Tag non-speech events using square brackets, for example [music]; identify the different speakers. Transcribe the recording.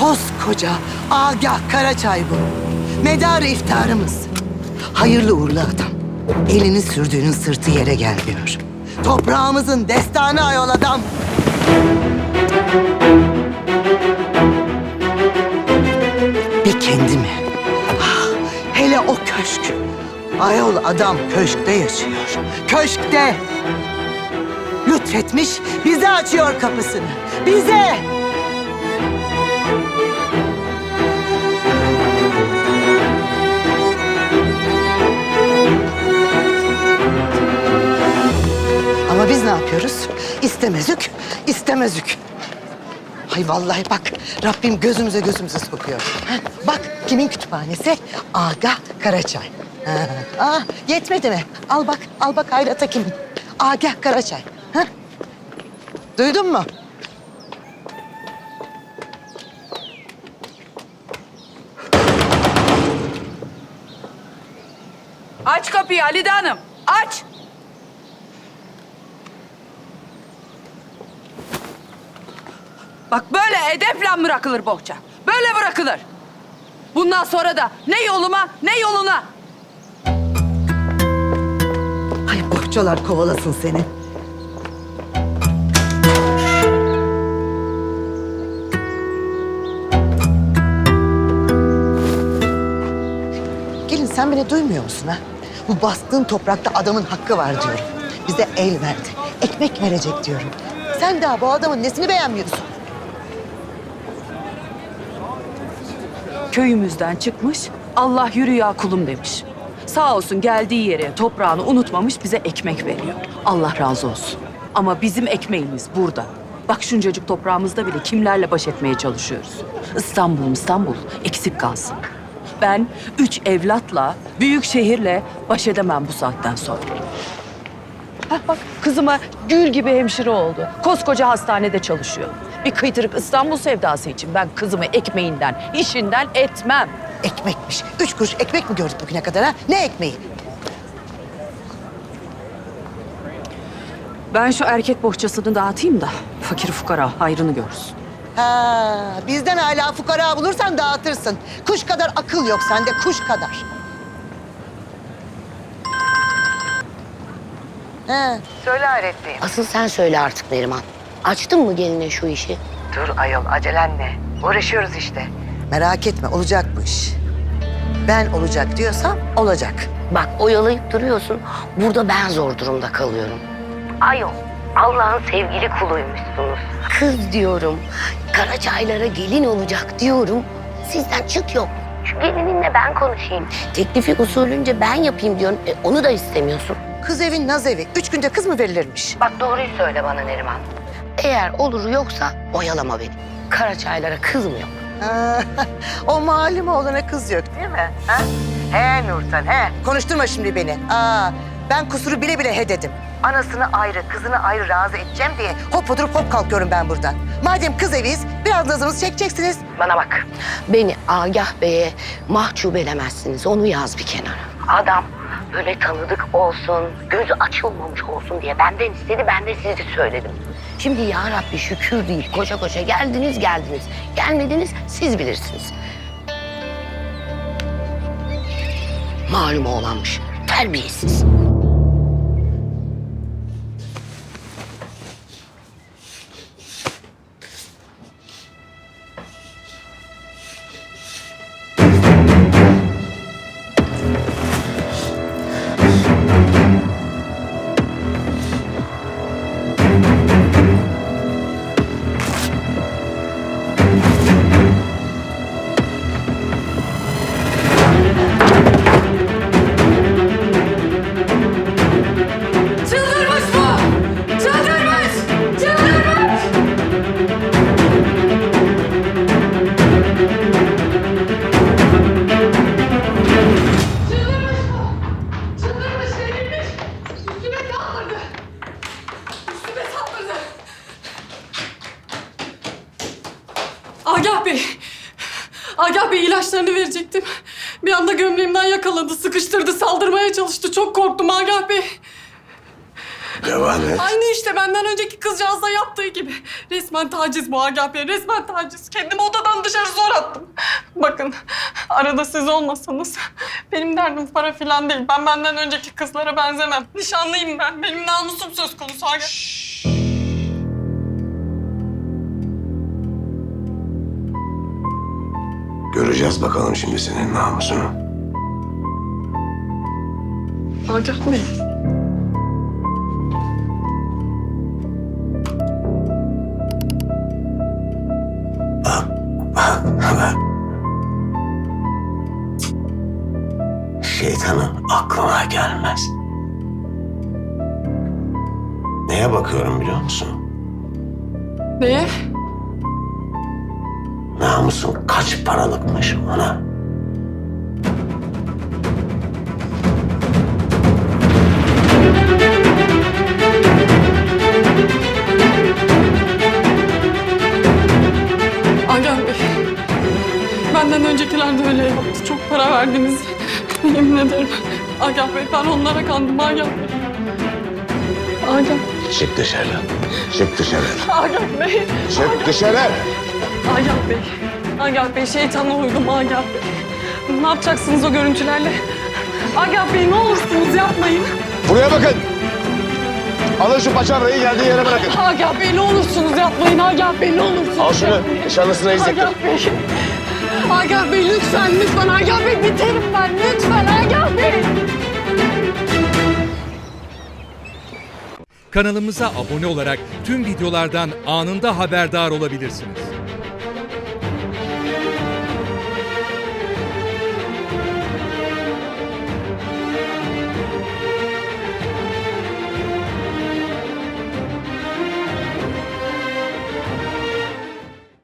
Speaker 1: Koskoca Agah Karaçay bu. Medarı iftarımız. Hayırlı uğurlu adam. Elini sürdüğünün sırtı yere gelmiyor. Toprağımızın destanı ayol adam. Bir kendimi. Ah, hele o köşk. Ayol adam köşkte yaşıyor. Köşkte. Lütfetmiş bize açıyor kapısını. Bize. Yapıyoruz? İstemezük, istemezük. Hay vallahi bak Rabbim gözümüze gözümüze sokuyor. Ha, bak kimin kütüphanesi? Agah Karaçay. Ha, ah, yetmedi mi? Al bak, al bak Hayrat'a kimin? Agah Karaçay. Ha? Duydun mu?
Speaker 2: Aç kapıyı Halide Hanım. Aç. Bak böyle edeple bırakılır bohça. Böyle bırakılır. Bundan sonra da ne yoluma ne yoluna.
Speaker 1: Hay bohçalar kovalasın seni. Gelin sen beni duymuyor musun ha? Bu bastığın toprakta adamın hakkı var diyorum. Bize el verdi. Ekmek verecek diyorum. Sen daha bu adamın nesini beğenmiyorsun?
Speaker 2: Köyümüzden çıkmış, Allah yürü ya kulum demiş. Sağ olsun geldiği yere toprağını unutmamış bize ekmek veriyor. Allah razı olsun. Ama bizim ekmeğimiz burada. Bak şuncacık toprağımızda bile kimlerle baş etmeye çalışıyoruz. İstanbul, İstanbul eksik kalsın. Ben üç evlatla, büyük şehirle baş edemem bu saatten sonra. Hah bak kızıma gül gibi hemşire oldu. Koskoca hastanede çalışıyor. Bir kıytırık İstanbul sevdası için ben kızımı ekmeğinden, işinden etmem.
Speaker 1: Ekmekmiş. Üç kuruş ekmek mi gördük bugüne kadar ha? Ne ekmeği?
Speaker 2: Ben şu erkek bohçasını dağıtayım da fakir fukara hayrını görsün.
Speaker 1: Ha, bizden hala fukara bulursan dağıtırsın. Kuş kadar akıl yok sende, kuş kadar. He, söyle öğrettiğim.
Speaker 3: Asıl sen söyle artık Neriman. Açtın mı geline şu işi?
Speaker 1: Dur ayol, acelen ne? Uğraşıyoruz işte. Merak etme, olacak bu iş. Ben olacak diyorsam olacak.
Speaker 3: Bak oyalayıp duruyorsun. Burada ben zor durumda kalıyorum. Ayol, Allah'ın sevgili kuluymuşsunuz. Kız diyorum. Karaçaylara gelin olacak diyorum. Sizden çıt yok. Şu gelininle ben konuşayım. Teklifi usulünce ben yapayım diyorum. E, onu da istemiyorsun.
Speaker 1: Kız evin naz evi. Üç günde kız mı verilirmiş?
Speaker 3: Bak doğruyu söyle bana Neriman. Eğer olur yoksa oyalama beni. Karaçaylara kız mı yok?
Speaker 1: Ha, [laughs] o malum oğlana kız yok değil mi? Ha? He Nurten he. Konuşturma şimdi beni. Aa, ben kusuru bile bile he dedim. Anasını ayrı, kızını ayrı razı edeceğim diye hop oturup hop kalkıyorum ben burada. Madem kız eviyiz, biraz nazımızı çekeceksiniz.
Speaker 3: Bana bak. Beni Agah Bey'e mahcup edemezsiniz. Onu yaz bir kenara. Adam böyle tanıdık olsun, gözü açılmamış olsun diye benden istedi, ben de sizi söyledim. Şimdi ya Rabbi şükür değil, koşa koşa geldiniz geldiniz. Gelmediniz siz bilirsiniz. Malum oğlanmış, terbiyesiz.
Speaker 4: İlaçlarını verecektim. Bir anda gömleğimden yakaladı, sıkıştırdı, saldırmaya çalıştı. Çok korktum Agah Bey.
Speaker 5: Devam et.
Speaker 4: Aynı işte benden önceki kızcağızla yaptığı gibi. Resmen taciz bu Agah Bey, resmen taciz. Kendimi odadan dışarı zor attım. Bakın, arada siz olmasanız benim derdim para falan değil. Ben benden önceki kızlara benzemem. Nişanlıyım ben. Benim namusum söz konusu Agah.
Speaker 5: Göreceğiz bakalım şimdi senin namusunu.
Speaker 4: Agah Bey. [laughs]
Speaker 5: Şeytanın aklına gelmez. Neye bakıyorum biliyor musun?
Speaker 4: Neye?
Speaker 5: Namusun kaç paralıkmış ona.
Speaker 4: Agah Bey. Benden öncekiler de öyle yaptı. Çok para verdiniz. [laughs] Yemin ederim. Agah Bey ben onlara kandım Agah Bey. Agah,
Speaker 5: Çık dışarı. Çık dışarı.
Speaker 4: Agah Bey.
Speaker 5: Çık dışarı.
Speaker 4: Agah Bey. Agah Bey şeytana uydum Agah Bey. Ne yapacaksınız o görüntülerle? Agah Bey ne olursunuz yapmayın.
Speaker 5: Buraya bakın. Alın şu paçavrayı geldiği yere bırakın.
Speaker 4: Agah Bey ne olursunuz yapmayın. Agah Bey ne olursunuz
Speaker 5: Al şunu.
Speaker 4: yapmayın.
Speaker 5: Nişanlısına izlettir.
Speaker 4: Agah Bey. Agah Bey lütfen lütfen. Agah Bey biterim ben. Lütfen Agah Bey.
Speaker 6: Kanalımıza abone olarak tüm videolardan anında haberdar olabilirsiniz.